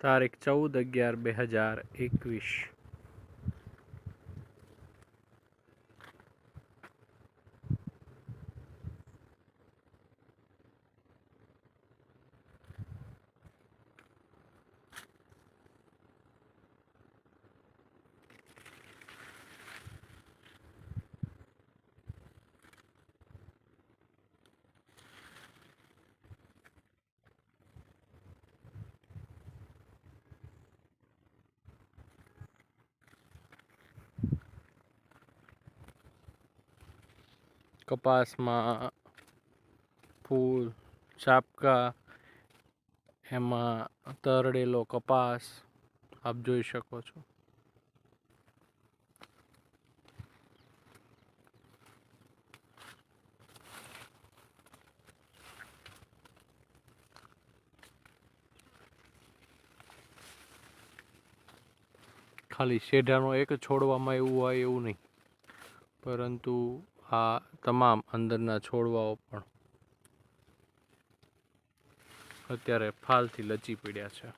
તારીખ ચૌદ અગિયાર બે હજાર એકવીસ. કપાસમાં ફૂલ ચાપકા એમાં તરડેલો કપાસ, આપ જોઈ શકો છો. ખાલી શેઢાનો એક છોડવામાં એવું હોય એવું નહીં. પરંતુ આ તમામ અંદરના છોડવાઓ પણ અત્યારે ફાલથી લચી પડ્યા છે.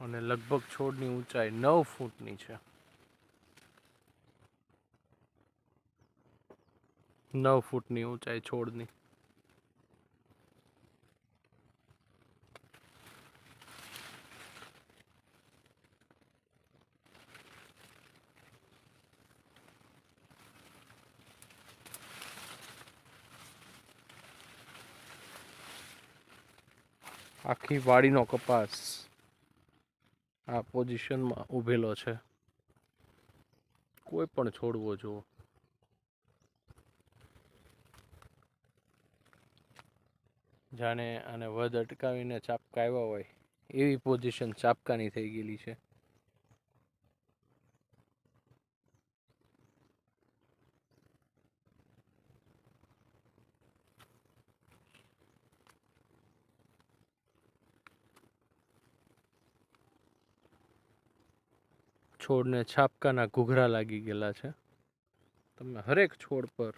અને લગભગ છોડની ઊંચાઈ નવ ફૂટની છે. નવ ફૂટની ઊંચાઈ છોડની. આખી વાડીનો કપાસ આ પોઝિશનમાં ઊભેલો છે. કોઈ પણ છોડવો જુઓ. જાણે આને વધ અટકાવીને ચાપકા આવ્યા હોય, એવી પોઝિશન ચાપકાની થઈ ગયેલી છે. છોડને છાપકાના ઘૂઘરા લાગી ગયેલા છે. તમે હરેક છોડ પર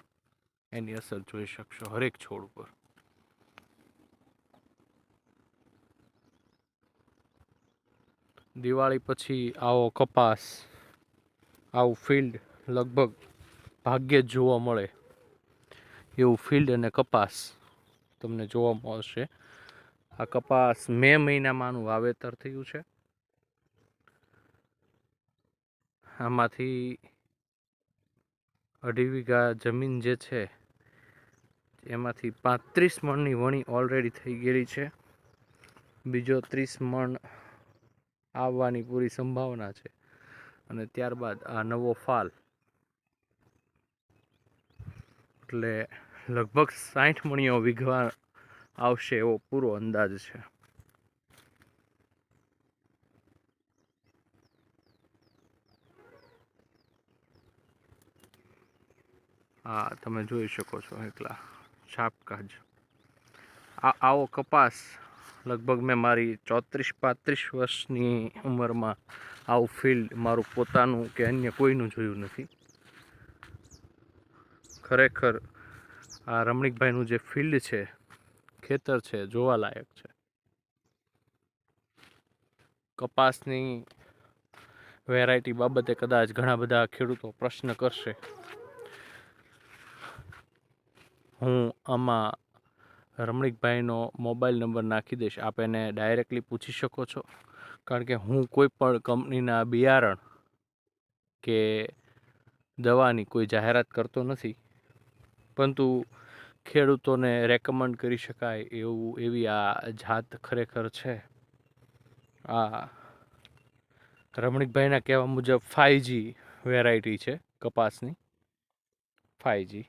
એની અસર જોઈ શકશો, હરેક છોડ પર. દિવાળી પછી આવો કપાસ, આવું ફિલ્ડ લગભગ ભાગ્યે જ જોવા મળે. એવું ફિલ્ડ અને કપાસ તમને જોવા મળશે. આ કપાસ મે મહિનામાં આનું વાવેતર થયું છે. આમાંથી અઢી વીઘા જમીન જે છે, એમાંથી પાંત્રીસ મણની વણી ઓલરેડી થઈ ગયેલી છે. બીજો ત્રીસ મણ આવવાની પૂરી સંભાવના છે. અને ત્યારબાદ આ નવો ફાલ. એટલે લગભગ સાઠ મણીઓ વીઘવા આવશે એવો પૂરો અંદાજ છે. હા, તમે જોઈ શકો છો એકલા. છાપકાજ આ આવો કપાસ લગભગ મેં મારી ચોત્રીસ પાંત્રીસ વર્ષની ઉંમરમાં આવું ફિલ્ડ મારું પોતાનું કે અન્ય કોઈનું જોયું નથી. ખરેખર આ રમણીકભાઈનું જે ફિલ્ડ છે, ખેતર છે, જોવાલાયક છે. કપાસની વેરાયટી બાબતે કદાચ ઘણા બધા ખેડૂતો પ્રશ્ન કરશે. હું આમાં રમણીકભાઈનો મોબાઈલ નંબર નાખી દઈશ. આપ એને ડાયરેક્ટલી પૂછી શકો છો. કારણ કે હું કોઈ પણ કંપનીના બિયારણ કે દવાની કોઈ જાહેરાત કરતો નથી. પરંતુ ખેડૂતોને રેકમેન્ડ કરી શકાય એવું, એવી આ જાત ખરેખર છે. આ રમણીકભાઈના કહેવા મુજબ ફાઇવજી વેરાયટી છે, કપાસની. ફાઈવજી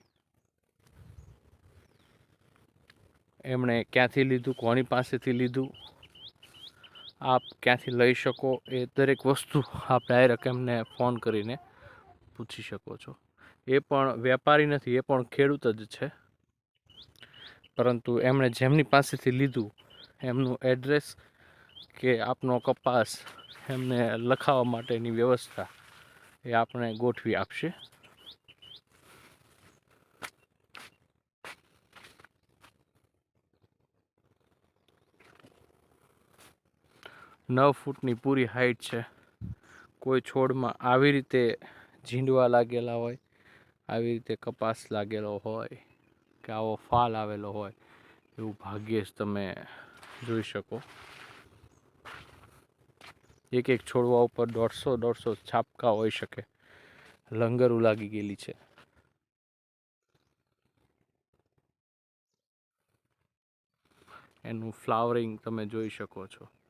એમણે ક્યાંથી લીધું, કોની પાસેથી લીધું? આપ ક્યાંથી લઈ શકો? એ દરેક વસ્તુ આપ ડાયરેક્ટ એમને ફોન કરીને પૂછી શકો છો. એ પણ વેપારી નથી, એ પણ ખેડૂત જ છે. પરંતુ એમણે જેમની પાસેથી લીધું, એમનું એડ્રેસ કે આપનો કપાસ એમને લખાવવા માટેની વ્યવસ્થા એ આપણે ગોઠવી આપશે. નવ ફૂટની પૂરી હાઈટ છે. કોઈ છોડમાં આવી રીતે ઝીંડવા લાગેલા હોય, આવી રીતે કપાસ લાગેલો હોય કે આવો ફાલ આવેલો હોય, એવું ભાગ્યે જ તમે જોઈ શકો. એક એક છોડવા ઉપર દોઢસો દોઢસો છાપકા હોઈ શકે. લંગરો લાગી ગયેલી છે. એનું ફ્લાવરિંગ તમે જોઈ શકો છો.